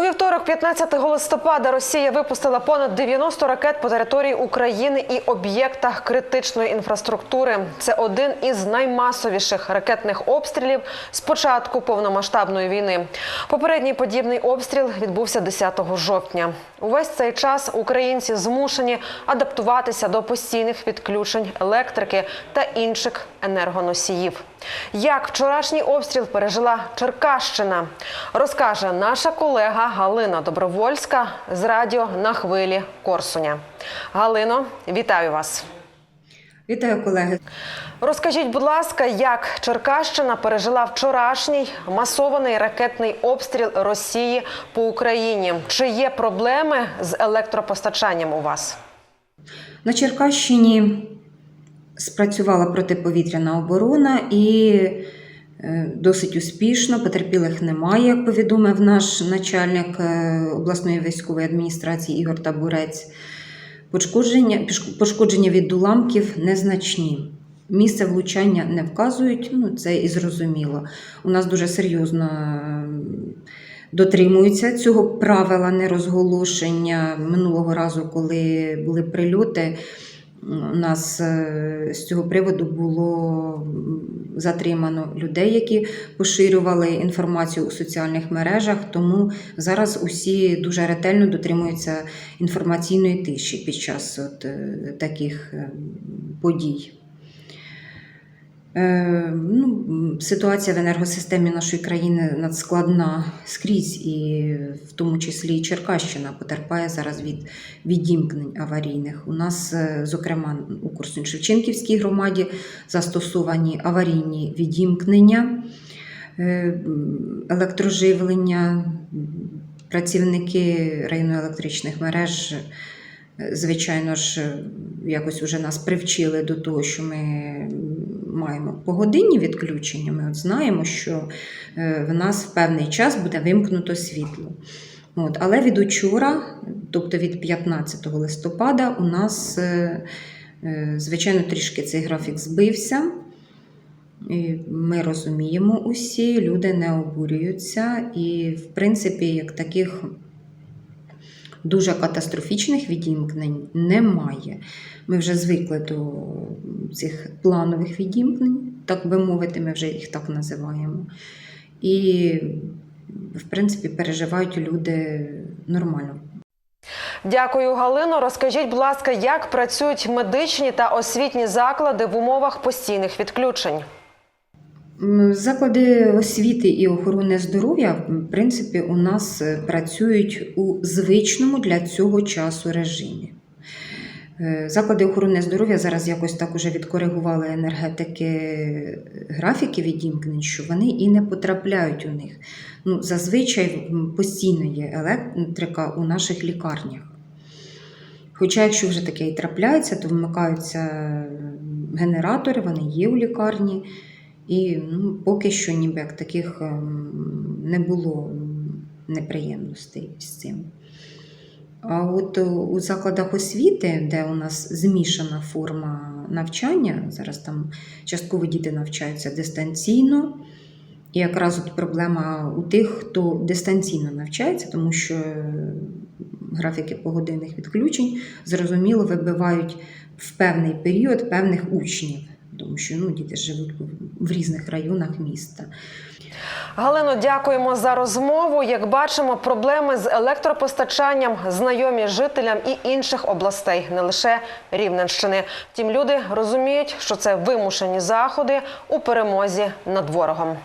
У вівторок, 15 листопада, Росія випустила понад 90 ракет по території України і об'єктах критичної інфраструктури. Це один із наймасовіших ракетних обстрілів з початку повномасштабної війни. Попередній подібний обстріл відбувся 10 жовтня. Увесь цей час українці змушені адаптуватися до постійних відключень електрики та інших енергоносіїв. Як вчорашній обстріл пережила Черкащина, розкаже наша колега Галина Добровольська з радіо на хвилі Корсуня. Галино, вітаю вас. Вітаю, колеги. Розкажіть, будь ласка, як Черкащина пережила вчорашній масований ракетний обстріл Росії по Україні? Чи є проблеми з електропостачанням у вас? На Черкащині спрацювала протиповітряна оборона і досить успішно. Потерпілих немає, як повідомив наш начальник е, обласної військової адміністрації Ігор Табурець. Пошкодження, пошкодження від уламків незначні. Місце влучання не вказують, ну це і зрозуміло. У нас дуже серйозно е, дотримуються цього правила нерозголошення. Минулого разу, коли були прильоти, у нас е, з цього приводу було затримано людей, які поширювали інформацію у соціальних мережах. Тому зараз усі дуже ретельно дотримуються інформаційної тиші під час от, е, таких е, подій. Е, ну, ситуація в енергосистемі нашої країни надскладна скрізь, і в тому числі і Черкащина потерпає зараз від відімкнень аварійних. У нас, е, зокрема, у Корсунь-Шевченківській громаді застосовані аварійні відімкнення е, електроживлення. Працівники районно-електричних мереж Звичайно ж, якось вже нас привчили до того, що ми маємо погодинні відключення. Ми от знаємо, що е, в нас в певний час буде вимкнуто світло. От, але від учора, тобто від 15 листопада, у нас, е, е, звичайно, трішки цей графік збився. Ми розуміємо усі, люди не обурюються, і, в принципі, як таких дуже катастрофічних відімкнень немає. Ми вже звикли до цих планових відімкнень, так би мовити, ми вже їх так називаємо. І, в принципі, переживають люди нормально. Дякую, Галино. Розкажіть, будь ласка, як працюють медичні та освітні заклади в умовах постійних відключень? Заклади освіти і охорони здоров'я, в принципі, у нас е, працюють у звичному для цього часу режимі. Е, Заклади охорони здоров'я зараз якось так уже відкоригували енергетики е, графіки відімкнень, що вони і не потрапляють у них. Ну, зазвичай постійно є електрика у наших лікарнях. Хоча, якщо вже таке і трапляється, то вмикаються генератори, вони є у лікарні. І ну, поки що ніби як таких ем, не було неприємностей з цим. А от е, у закладах освіти, де у нас змішана форма навчання, зараз там частково діти навчаються дистанційно. І якраз от проблема у тих, хто дистанційно навчається, тому що е, графіки погодинних відключень зрозуміло вибивають в певний період певних учнів, тому що ну, діти живуть в різних районах міста. Галино, дякуємо за розмову. Як бачимо, проблеми з електропостачанням знайомі жителям і інших областей, не лише Рівненщини. Втім, люди розуміють, що це вимушені заходи у перемозі над ворогом.